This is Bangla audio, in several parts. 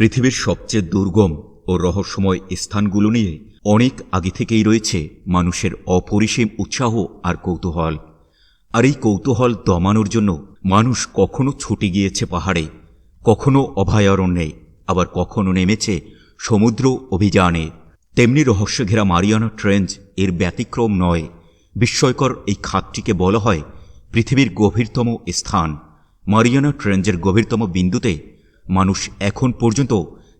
পৃথিবীর সবচেয়ে দুর্গম ও রহস্যময় স্থানগুলো নিয়ে অনেক আগে থেকেই রয়েছে মানুষের অপরিসীম উৎসাহ আর কৌতূহল। আর এই কৌতূহল দমানোর জন্য মানুষ কখনো ছুটে গিয়েছে পাহাড়ে, কখনো অভয়ারণ্যে, আবার কখনো নেমেছে সমুদ্র অভিযানে। তেমনি রহস্য ঘেরা মারিয়ানা ট্রেঞ্জ এর ব্যতিক্রম নয়। বিস্ময়কর এই খাতটিকে বলা হয় পৃথিবীর গভীরতম স্থান। মারিয়ানা ট্রেঞ্জের গভীরতম বিন্দুতে মানুষ এখন পর্যন্ত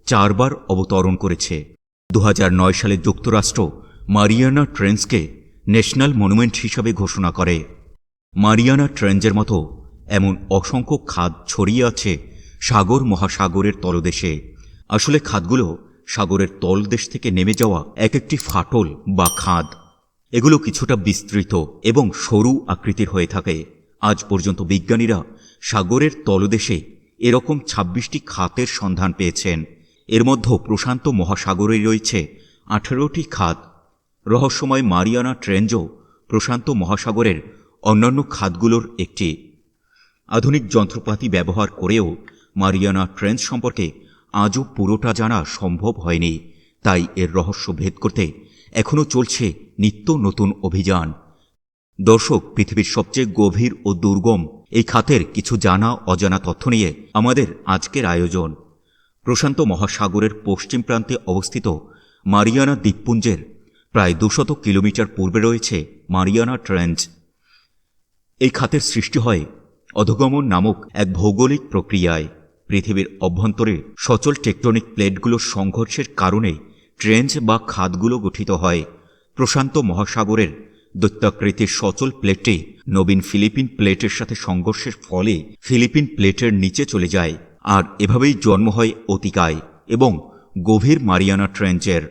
চারবার অবতরণ করেছে। দু হাজার নয় সালে যুক্তরাষ্ট্র মারিয়ানা ট্রেঞ্চকে ন্যাশনাল মনুমেন্ট হিসাবে ঘোষণা করে। মারিয়ানা ট্রেঞ্জের মতো এমন অসংখ্য খাদ ছড়িয়ে আছে সাগর মহাসাগরের তলদেশে। আসলে খাদগুলো সাগরের তলদেশ থেকে নেমে যাওয়া এক একটি ফাটল বা খাদ। এগুলো কিছুটা বিস্তৃত এবং সরু আকৃতির হয়ে থাকে। আজ পর্যন্ত বিজ্ঞানীরা সাগরের তলদেশে এরকম ছাব্বিশটি খাতের সন্ধান পেয়েছেন। এর মধ্যে প্রশান্ত মহাসাগরে রয়েছে আঠেরোটি খাত। রহস্যময় মারিয়ানা ট্রেঞ্জও প্রশান্ত মহাসাগরের অন্যান্য খাতগুলোর একটি। আধুনিক যন্ত্রপাতি ব্যবহার করেও মারিয়ানা ট্রেঞ্জ সম্পর্কে আজও পুরোটা জানা সম্ভব হয়নি। তাই এর রহস্য ভেদ করতে এখনও চলছে নিত্য নতুন অভিযান। দর্শক, পৃথিবীর সবচেয়ে গভীর ও দুর্গম এই খাতের কিছু জানা, অজানা তথ্য নিয়ে আমাদের আজকের আয়োজন। প্রশান্ত মহাসাগরের পশ্চিম প্রান্তে অবস্থিত মারিয়ানা দ্বীপপুঞ্জের প্রায় দুশত কিলোমিটার পূর্বে রয়েছে মারিয়ানা ট্রেঞ্চ। এই খাতের সৃষ্টি হয় অধগমন নামক এক ভৌগোলিক প্রক্রিয়ায়। পৃথিবীর অভ্যন্তরে সচল টেকটনিক প্লেটগুলোর সংঘর্ষের কারণে ট্রেঞ্চ বা খাতগুলো গঠিত হয়। প্রশান্ত মহাসাগরের দৈত্যাকৃতির সচল প্লেটে নবীন ফিলিপিন প্লেটের সাথে সংঘর্ষের ফলে ফিলিপিন প্লেটের নিচে চলে যায়। আর এভাবেই জন্ম হয় অতিকায় এবং গভীর মারিয়ানা ট্রেঞ্চের।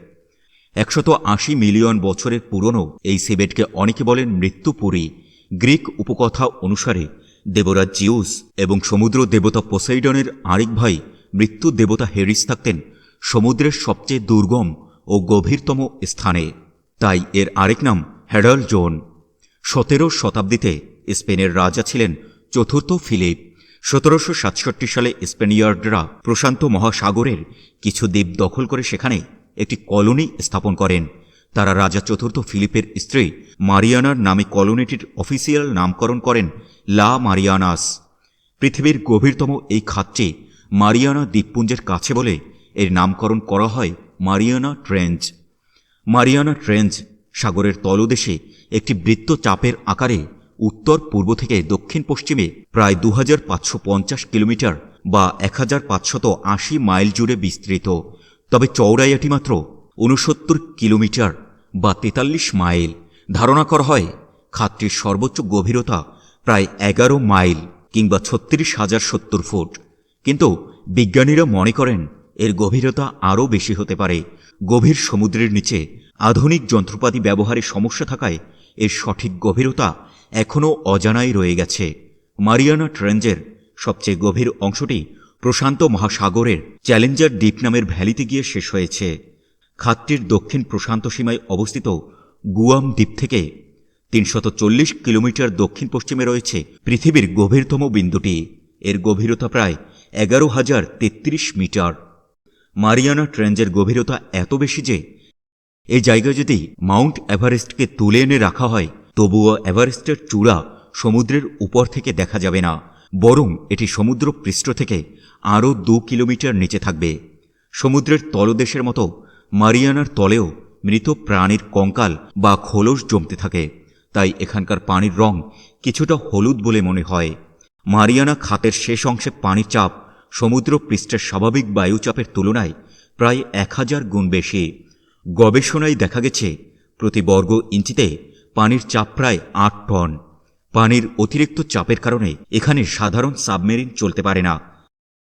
একশত আশি মিলিয়ন বছরের পুরনো এই সিবেটকে অনেকে বলেন মৃত্যুপুরী। গ্রিক উপকথা অনুসারে দেবরাজ জিউস এবং সমুদ্র দেবতা পোসাইডনের আরেক ভাই মৃত্যু দেবতা হেরিস থাকতেন সমুদ্রের সবচেয়ে দুর্গম ও গভীরতম স্থানে। তাই এর আরেক নাম হ্যাডাল জোন সতেরো শতাব্দীতে স্পেনের রাজা ছিলেন চতুর্থ ফিলিপ। সতেরোশো সাতষট্টি সালে স্পেনিয়ার্ডরা প্রশান্ত মহাসাগরের কিছু দ্বীপ দখল করে সেখানে একটি কলোনি স্থাপন করেন। তারা রাজা চতুর্থ ফিলিপের স্ত্রী মারিয়ানার নামে কলোনিটির অফিসিয়াল নামকরণ করেন লা মারিয়ানাস। পৃথিবীর গভীরতম এই খাতটি মারিয়ানা দ্বীপপুঞ্জের কাছে বলে এর নামকরণ করা হয় মারিয়ানা ট্রেঞ্চ। মারিয়ানা ট্রেঞ্চ সাগরের তলদেশে একটি বৃত্ত চাপের আকারে উত্তর পূর্ব থেকে দক্ষিণ পশ্চিমে প্রায় দু হাজার পাঁচশো পঞ্চাশ কিলোমিটার বা এক হাজার পাঁচশো আশি মাইল জুড়ে বিস্তৃত। তবে চৌড়াইয়াটি মাত্র উনসত্তর কিলোমিটার বা তেতাল্লিশ মাইল। ধারণা করা হয়, খাতটির সর্বোচ্চ গভীরতা প্রায় এগারো মাইল কিংবা ছত্রিশ হাজার সত্তর ফুট। কিন্তু বিজ্ঞানীরা মনে করেন, এর গভীরতা আরও বেশি হতে পারে। গভীর সমুদ্রের নিচে আধুনিক যন্ত্রপাতি ব্যবহারে সমস্যা থাকায় এর সঠিক গভীরতা এখনও অজানাই রয়ে গেছে। মারিয়ানা ট্রেঞ্জের সবচেয়ে গভীর অংশটি প্রশান্ত মহাসাগরের চ্যালেঞ্জার দ্বীপ নামের ভ্যালিতে গিয়ে শেষ হয়েছে। খাতটির দক্ষিণ প্রশান্ত সীমায় অবস্থিত গুয়াম দ্বীপ থেকে তিনশত কিলোমিটার দক্ষিণ পশ্চিমে রয়েছে পৃথিবীর গভীরতম বিন্দুটি। এর গভীরতা প্রায় এগারো হাজার তেত্রিশ মিটার। মারিয়ানা ট্রেঞ্জের গভীরতা এত বেশি যে এই জায়গায় যদি মাউন্ট এভারেস্টকে তুলে এনে রাখা হয়, তবুও এভারেস্টের চূড়া সমুদ্রের উপর থেকে দেখা যাবে না, বরং এটি সমুদ্র পৃষ্ঠ থেকে আরও দু কিলোমিটার নিচে থাকবে। সমুদ্রের তলদেশের মতো মারিয়ানার তলেও মৃত প্রাণীর কঙ্কাল বা খোলস জমতে থাকে, তাই এখানকার পানির রং কিছুটা হলুদ বলে মনে হয়। মারিয়ানা খাতের শেষ অংশে পানির চাপ সমুদ্র পৃষ্ঠের স্বাভাবিক বায়ুচাপের তুলনায় প্রায় এক হাজার গুণ বেশি। গবেষণায় দেখা গেছে, প্রতি বর্গ ইঞ্চিতে পানির চাপ প্রায় আট টন। পানির অতিরিক্ত চাপের কারণে এখানে সাধারণ সাবমেরিন চলতে পারে না।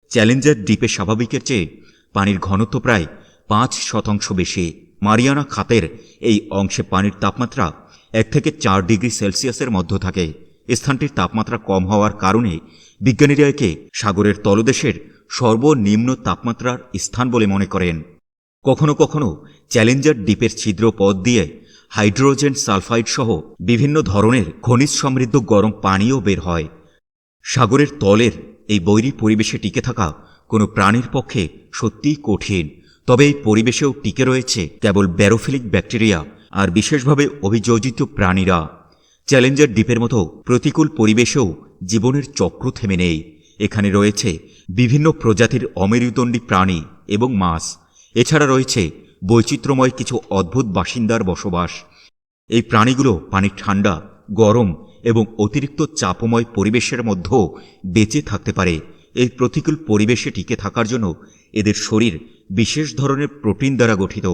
চ্যালেঞ্জার দ্বীপে স্বাভাবিকের চেয়ে পানির ঘনত্ব প্রায় পাঁচ শতাংশ বেশি। মারিয়ানা খাতের এই অংশে পানির তাপমাত্রা এক থেকে চার ডিগ্রি সেলসিয়াসের মধ্য থাকে। স্থানটির তাপমাত্রা কম হওয়ার কারণে বিজ্ঞানীরা একে সাগরের তলদেশের সর্বনিম্ন তাপমাত্রার স্থান বলে মনে করেন। কখনো কখনো চ্যালেঞ্জার দ্বীপের ছিদ্র পথ দিয়ে হাইড্রোজেন সালফাইড সহ বিভিন্ন ধরনের খনিজ সমৃদ্ধ গরম পানীয় বের হয়। সাগরের তলের এই বৈরী পরিবেশে টিকে থাকা কোনো প্রাণীর পক্ষে সত্যিই কঠিন, তবে এই পরিবেশেও টিকে রয়েছে কেবল ব্যারোফিলিক ব্যাকটেরিয়া আর বিশেষভাবে অভিযোজিত প্রাণীরা। চ্যালেঞ্জার দ্বীপের মতো প্রতিকূল পরিবেশেও জীবনের চক্র থেমে নেই। এখানে রয়েছে বিভিন্ন প্রজাতির অমেরুদণ্ডী প্রাণী এবং মাছ। এছাড়া রয়েছে বৈচিত্র্যময় কিছু অদ্ভুত বাসিন্দার বসবাস। এই প্রাণীগুলো পানির ঠান্ডা, গরম এবং অতিরিক্ত চাপময় পরিবেশের মধ্যেও বেঁচে থাকতে পারে। এই প্রতিকূল পরিবেশে টিকে থাকার জন্য এদের শরীর বিশেষ ধরনের প্রোটিন দ্বারা গঠিত।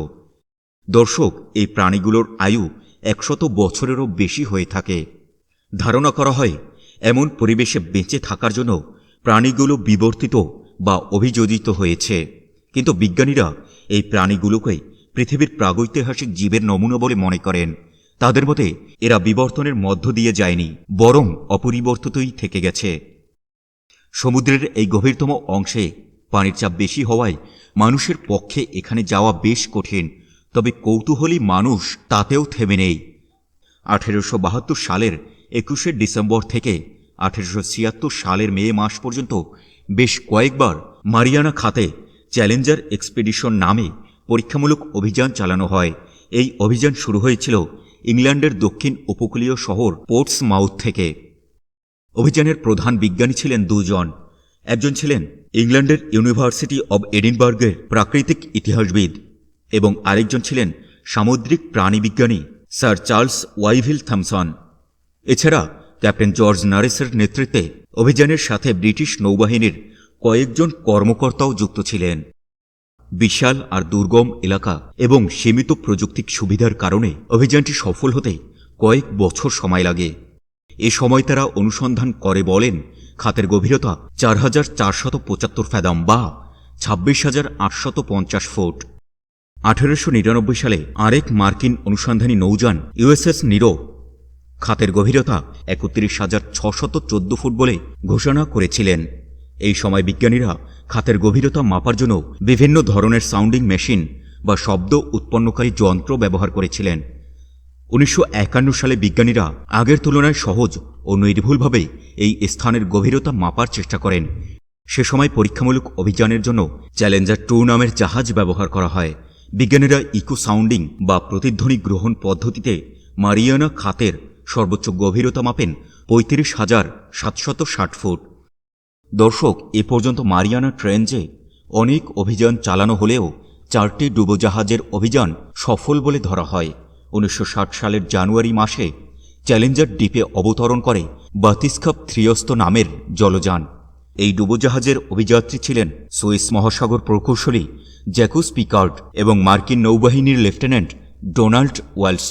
দর্শক, এই প্রাণীগুলোর আয়ু একশত বছরেরও বেশি হয়ে থাকে। ধারণা করা হয়, এমন পরিবেশে বেঁচে থাকার জন্য প্রাণীগুলো বিবর্তিত বা অভিযোজিত হয়েছে। কিন্তু বিজ্ঞানীরা এই প্রাণীগুলোকে পৃথিবীর প্রাগৈতিহাসিক জীবের নমুনা বলে মনে করেন। তাদের মতে এরা বিবর্তনের মধ্য দিয়ে যায়নি, বরং অপরিবর্তিতই থেকে গেছে। সমুদ্রের এই গভীরতম অংশে পানির চাপ বেশি হওয়ায় মানুষের পক্ষে এখানে যাওয়া বেশ কঠিন, তবে কৌতূহলী মানুষ তাতেও থেমে নেই। আঠেরোশো বাহাত্তর সালের একুশে ডিসেম্বর থেকে আঠেরোশো ছিয়াত্তর সালের মে মাস পর্যন্ত বেশ কয়েকবার মারিয়ানা খাতে চ্যালেঞ্জার এক্সপেডিশন নামে পরীক্ষামূলক অভিযান চালানো হয়। এই অভিযান শুরু হয়েছিল ইংল্যান্ডের দক্ষিণ উপকূলীয় শহর পোর্টস মাউথ থেকে। অভিযানের প্রধান বিজ্ঞানী ছিলেন দুজন। একজন ছিলেন ইংল্যান্ডের ইউনিভার্সিটি অব এডিনবার্গের প্রাকৃতিক ইতিহাসবিদ এবং আরেকজন ছিলেন সামুদ্রিক প্রাণীবিজ্ঞানী স্যার চার্লস ওয়াইভিল থমসন। এছাড়া ক্যাপ্টেন জর্জ নারেসের নেতৃত্বে অভিযানের সাথে ব্রিটিশ নৌবাহিনীর কয়েকজন কর্মকর্তাও যুক্ত ছিলেন। বিশাল আর দুর্গম এলাকা এবং সীমিত প্রযুক্তিক সুবিধার কারণে অভিযানটি সফল হতে কয়েক বছর সময় লাগে। এ সময় তারা অনুসন্ধান করে বলেন, খাতের গভীরতা চার হাজার চারশত পঁচাত্তর ফ্যাদাম বা ছাব্বিশ হাজার আটশত পঞ্চাশ ফুট। আঠেরোশো নিরানব্বই সালে আরেক মার্কিন অনুসন্ধানী নৌযান ইউএসএস নিরো খাতের গভীরতা একত্রিশ হাজার ছশত চোদ্দ ফুট বলে ঘোষণা করেছিলেন। এই সময় বিজ্ঞানীরা খাতের গভীরতা মাপার জন্য বিভিন্ন ধরনের সাউন্ডিং মেশিন বা শব্দ উৎপন্নকারী যন্ত্র ব্যবহার করেছিলেন। উনিশশো একান্ন সালে বিজ্ঞানীরা আগের তুলনায় সহজ ও নির্ভুলভাবে এই স্থানের গভীরতা মাপার চেষ্টা করেন। সে সময় পরীক্ষামূলক অভিযানের জন্য চ্যালেঞ্জার টু নামের জাহাজ ব্যবহার করা হয়। বিজ্ঞানীরা ইকো সাউন্ডিং বা প্রতিধ্বনি গ্রহণ পদ্ধতিতে মারিয়ানা খাতের সর্বোচ্চ গভীরতা মাপেন পঁয়ত্রিশ হাজার সাতশত ষাট ফুট। দর্শক, এ পর্যন্ত মারিয়ানা ট্রেঞ্জে অনেক অভিযান চালানো হলেও চারটি ডুবোজাহাজের অভিযান সফল বলে ধরা হয়। উনিশশো ষাট সালের জানুয়ারি মাসে চ্যালেঞ্জার দ্বীপে অবতরণ করে বাতিস্কাপ থ্রিয়স্ত নামের জলযান। এই ডুবোজাহাজের অভিযাত্রী ছিলেন সুইস মহাসাগর প্রকৌশলী জ্যাকুস পিকার্ড এবং মার্কিন নৌবাহিনীর লেফটেন্যান্ট ডোনাল্ড ওয়ালস।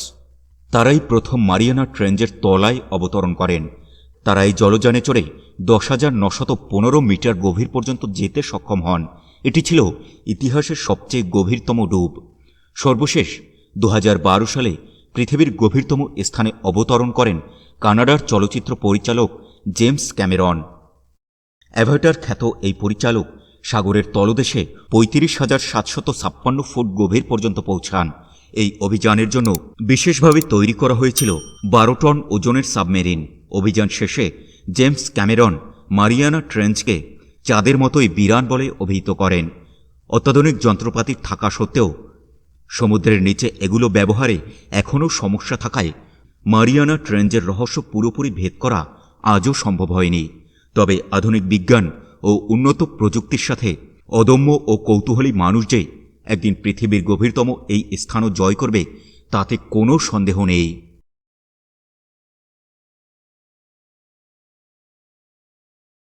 তারাই প্রথম মারিয়ানা ট্রেঞ্জের তলায় অবতরণ করেন। তারা এই জলযানে চড়ে দশ হাজার নশত পনেরো মিটার গভীর পর্যন্ত যেতে সক্ষম হন। এটি ছিল ইতিহাসের সবচেয়ে গভীরতম ডুব সর্বশেষ দু হাজার বারো সালে পৃথিবীর গভীরতম স্থানে অবতরণ করেন কানাডার চলচ্চিত্র পরিচালক জেমস ক্যামেরন। অ্যাভাটার খ্যাত এই পরিচালক সাগরের তলদেশে পঁয়ত্রিশ হাজার সাতশত ছাপ্পান্ন ফুট গভীর পর্যন্ত পৌঁছান। এই অভিযানের জন্য বিশেষভাবে তৈরি করা হয়েছিল বারো টন ওজনের সাবমেরিন। অভিযান শেষে জেমস ক্যামেরন মারিয়ানা ট্রেঞ্চকে চাঁদের মতোই বিরান বলে অভিহিত করেন। অত্যাধুনিক যন্ত্রপাতি থাকা সত্ত্বেও সমুদ্রের নিচে এগুলো ব্যবহারে এখনও সমস্যা থাকায় মারিয়ানা ট্রেঞ্জের রহস্য পুরোপুরি ভেদ করা আজও সম্ভব হয়নি। তবে আধুনিক বিজ্ঞান ও উন্নত প্রযুক্তির সাথে অদম্য ও কৌতূহলী মানুষ যে একদিন পৃথিবীর গভীরতম এই স্থানও জয় করবে, তাতে কোনো সন্দেহ নেই।